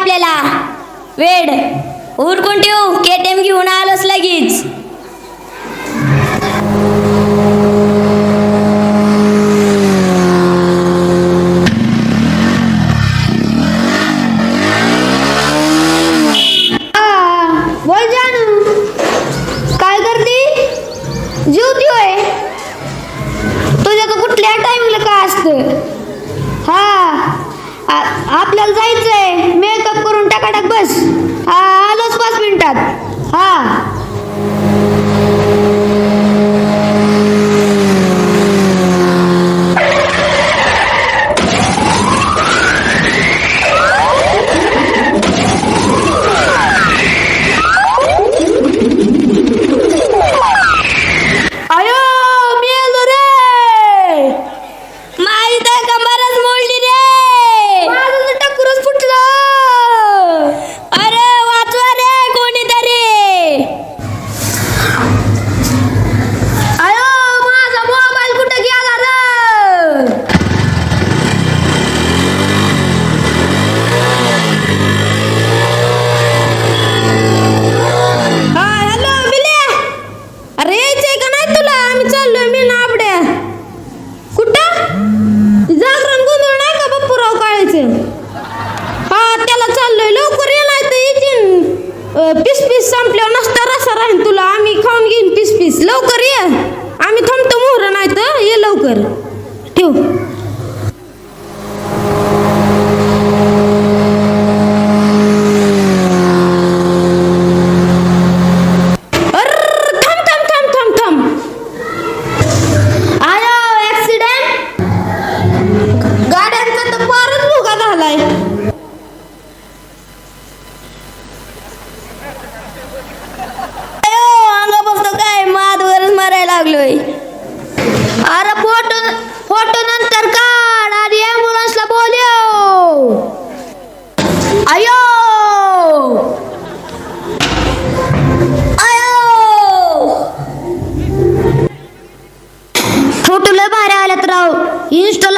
आपल्याला. वेड. उरकून ठेवू. केटीएम घेऊन आलोच लगेच.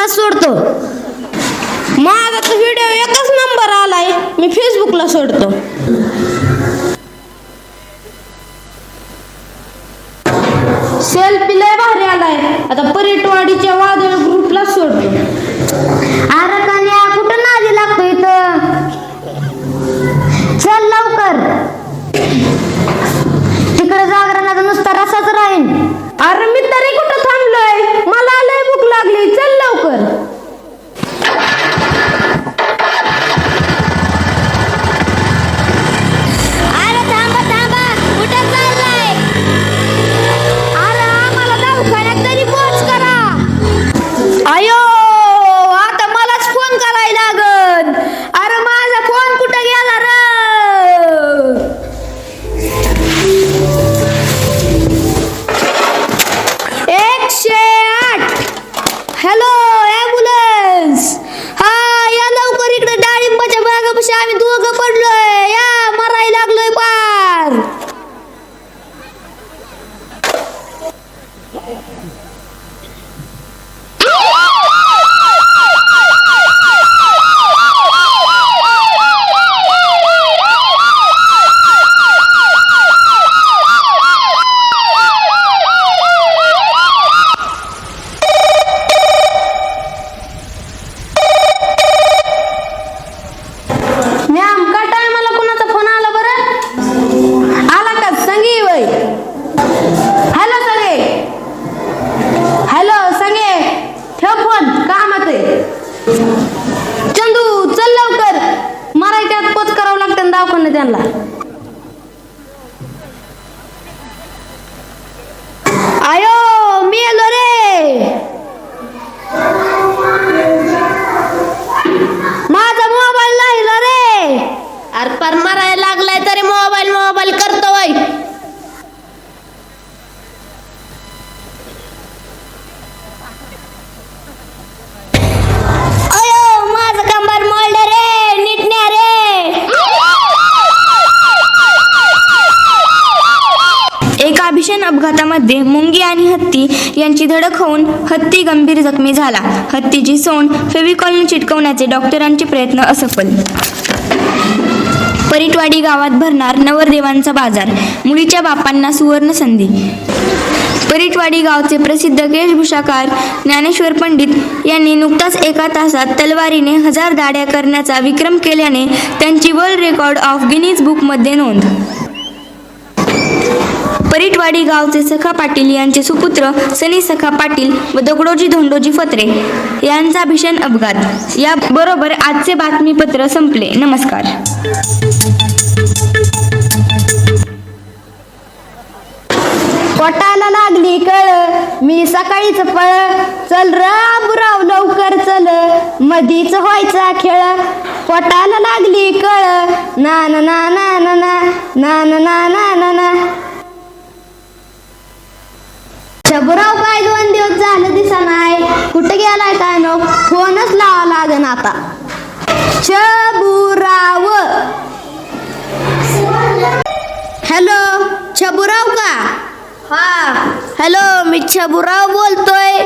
त्यांना सोडतो. माझा तो व्हिडिओ एकच नंबर आलाय. मी फेसबुकला सोडतो. सेल्फी लय भारी आलाय. आता पर्यटवाडीच्या वादळ ग्रुपला सोडतो. अरे कन्या कुठं नादी लागतो इथं? चल लवकर. On 点了 हत्ती गंभीर जखमी झाला. हत्तीची सोंड फेविकॉलने चिटकवण्याचे डॉक्टरांचे प्रयत्न असफल. परिटवाडी गावात भरणार नवरदेवांचा बाजार. मुलीच्या बापांना सुवर्ण संधी. परिटवाडी गावचे प्रसिद्ध केशभूषाकार ज्ञानेश्वर पंडित यांनी नुकताच एका तासात तलवारीने हजार दाड्या करण्याचा विक्रम केल्याने त्यांची वर्ल्ड रेकॉर्ड ऑफ गिनीज बुकमध्ये नोंद. परिटवाडी गावचे सखा पाटील यांचे सुपुत्र सनी सखा पाटील व दगडोजी धोंडोजी फत्रे यांचा भीषण अपघात. याबरोबर आजचे बातमीपत्र संपले. नमस्कार. पोटाला लागली कळ मी सकाळीच पळ चल र आबुराव लवकर चल मधीच व्हायचा खेळ. पोटाला लागली कळ ना ना ना ना ना ना ना ना ना ना. कुठे गेलाय काय नो फोनच लावा लागन आता. शबुराव हॅलो शबुराव का? हा. हॅलो मी छबुराव बोलतोय.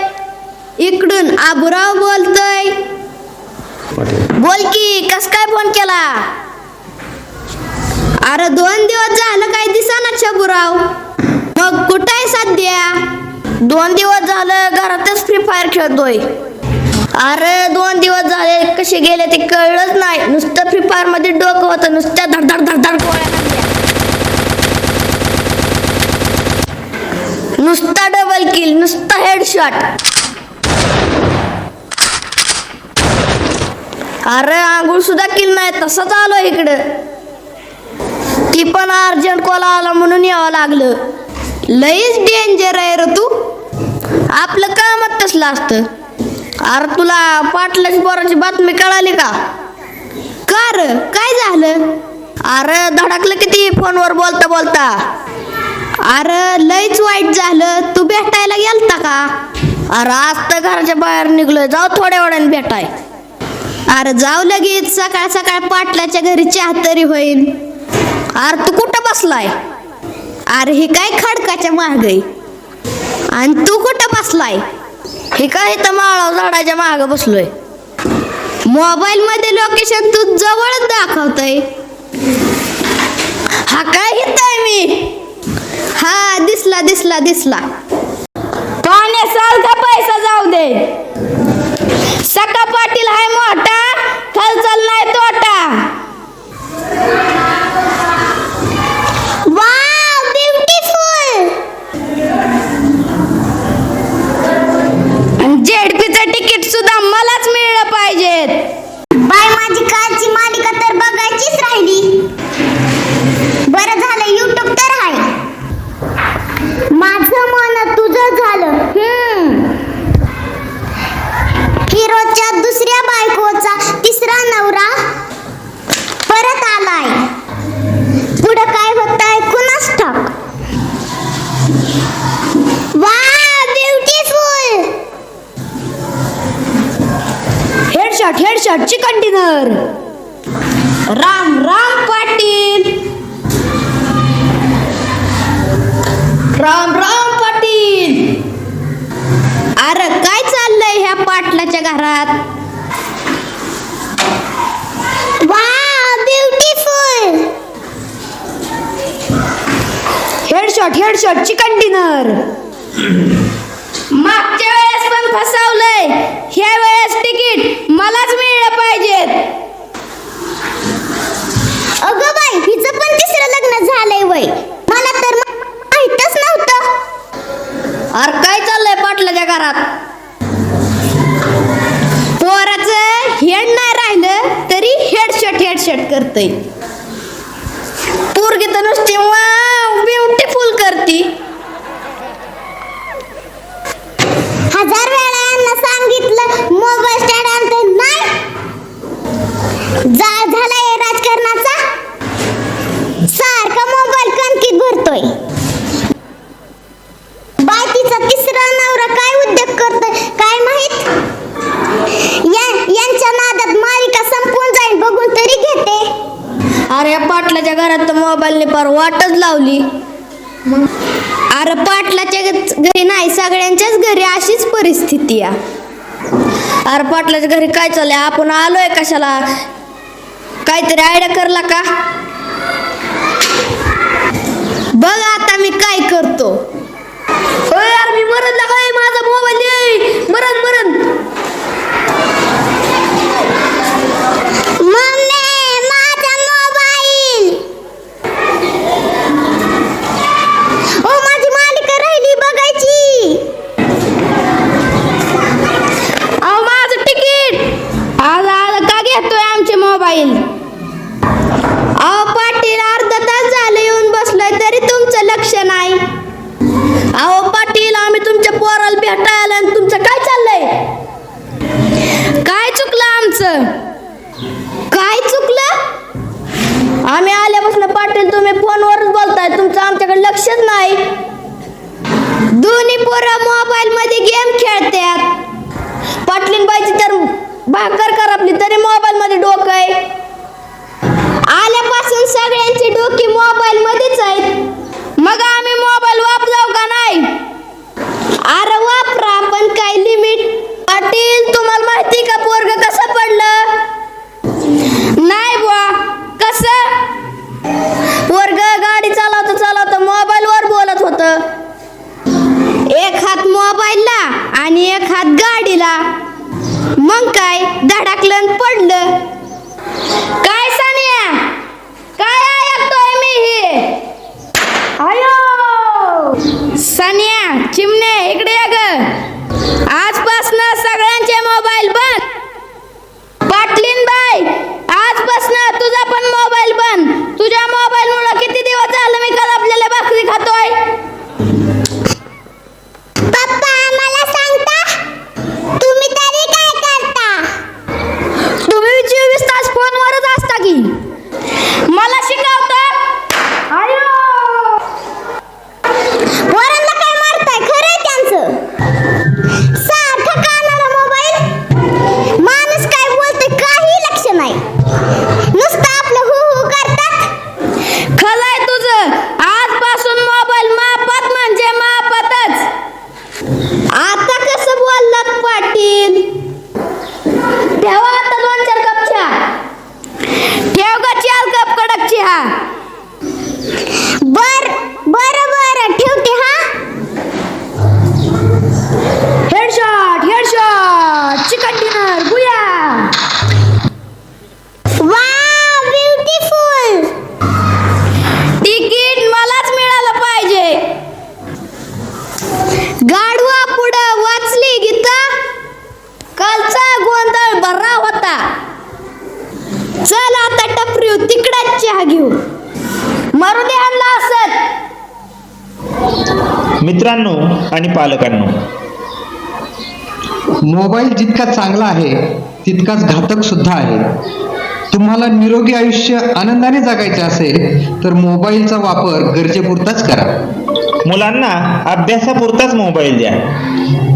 इकडून आबुराव बोलतोय. बोल की कस काय फोन केला? अरे दोन दिवस झालं काय दिसा ना छबुराव मग कुठं आहे सध्या दोन दिवस झालं घरातच फ्री फायर खेळतोय. अरे दोन दिवस झाले कसे गेले ते कळलंच नाही. नुसतं फ्री फायरमध्ये डोकं होतं नुसत्या धडधड धडधड गोळ्या नुसता डबल किल नुसता हेडशॉट अरे आंघोळ सुद्धा किल नाही तसंच आलो इकडं. ती पण अर्जंट कॉल आला म्हणून यावं लागलं. लईच डेंजर आहे रे तू. आपलं कामच तसलं असतं. अरे तुला पाटलाची बोराची बातमी कळाली का? कार काय झालं? अरे धडकलं किती फोनवर बोलता बोलता? अरे लयच वाईट झालं. तू भेटायला गेलता का? अरे आज तर घराच्या बाहेर निघलोय. जाऊ थोड्या वेळाने भेटाय. अरे जाऊ लगेच. सकाळ सकाळ पाटलाच्या घरी चहा तरी होईल अरे तू कुठं बसलाय? अरे हे काय खडकाच्या माग आणि तू कुठं बसलाय? हे काय तर माळा झाडाच्या माग बसलोय? मोबाईल मध्ये लोकेशन तू जवळच दाखवतय. हा काय घेताय मी? हा दिसला दिसला दिसला. पाण्या सारखा पैसा जाऊ दे. सका पाटील हाय मोठा थल नाही तो Bridget! Chicken dinner Ram Ram Patil. Ram Ram Patil. अरे काय चाललंय ह्या पाटलाच्या घरात? हेडशॉट हेडशॉट चिकन डिनर मागच्या वेळेस पण फसवलंय. ह्या वेळेस तिकीट मलाच tem. वाटच लावली. अरे पाटलाच्या घरी नाही सगळ्यांच्याच घरी अशीच परिस्थिती आहे अरे पाटलाच्या घरी काय चाललंय? आपण आलोय कशाला? काहीतरी आयडिया करला का? बघ आता मी काय करतो. होय यार मी मरण काय माझा मोबाईल मरण मरण काय चुकलं? आम्ही आल्यापासून पाटील तुम्ही फोनवरच बोलताय. तुमचं आमच्याकडे लक्षच नाही. दोन्ही पोरं मोबाईल मध्ये गेम खेळतात. पाटलीन बाईची तर भाकर कर आपली तरी मोबाईल मध्ये डोकं आहे. आल्यापासून सगळ्यांची डोकी मोबाईल मध्येच आहेत. मग आम्ही मग 厉害 मित्रांनो आणि पालकांनो. मोबाईल जितका चांगला आहे तितकाच घातक सुद्धा आहे. तुम्हाला निरोगी आयुष्य आनंदाने जगायचे असेल तर मोबाईलचा वापर गरजेपुरताच करा. मुलांना अभ्यासापुरताच मोबाईल द्या.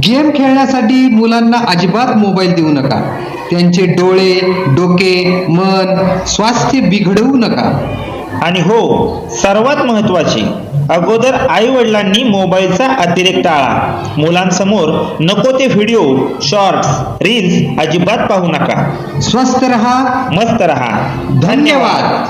गेम खेळण्यासाठी मुलांना अजिबात मोबाईल देऊ नका. त्यांचे डोळे डोके मन स्वास्थ्य बिघडवू नका. आणि हो सर्वात महत्वाची अगोदर आई वडिलांनी मोबाईलचा अतिरेक टाळा. मुलांसमोर नको ते व्हिडिओ शॉर्ट्स रील्स अजिबात पाहू नका. स्वस्थ रहा मस्त रहा. धन्यवाद.